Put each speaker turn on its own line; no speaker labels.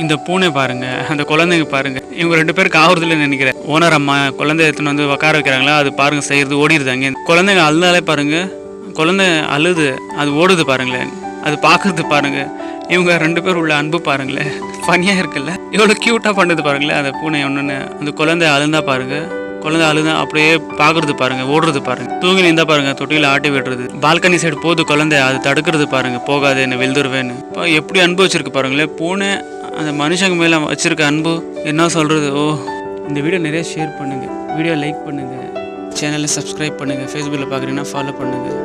இந்த பூனை பாருங்க அந்த குழந்தைங்க பாருங்க. இவங்க ரெண்டு பேருக்கு ஆகுறதுல நினைக்கிறேன். ஓனர் அம்மா குழந்தை எடுத்துன்னு வந்து உட்கார வைக்கிறாங்களா? அது பாருங்க செய்யறது ஓடிடுதாங்க குழந்தைங்க அழுதாலே பாருங்க குழந்தை அழுது அது ஓடுது பாருங்களேன். அது பார்க்கறது பாருங்க. இவங்க ரெண்டு பேர் உள்ள அன்பு பாருங்களேன். ஃபனியாக இருக்குல்ல? எவ்வளோ க்யூட்டாக பண்ணுது பாருங்களேன் அந்த பூனை ஒன்றுன்னு அந்த குழந்தை அழுந்தா பாருங்க குழந்தை அழுதா அப்படியே பார்க்கறது பாருங்க ஓடுறது பாருங்க. தூங்கி நின்றா பாருங்க தொட்டியில் ஆட்டி விடுறது. பால்கனி சைடு போகுது குழந்தை அது தடுக்கிறது பாருங்க போகாது என்ன வெல்துருவேன்னு இப்போ எப்படி அனுபவிச்சிருக்கு பாருங்களேன் பூனை அந்த மனுஷங்க மேலே வச்சுருக்க அன்பு என்ன சொல்கிறது ஓ இந்த வீடியோ நிறைய ஷேர் பண்ணுங்கள் வீடியோ லைக் பண்ணுங்கள் சேனலை சப்ஸ்கிரைப் பண்ணுங்கள் ஃபேஸ்புக்கில் பார்க்குறீங்கன்னா ஃபாலோ பண்ணுங்கள்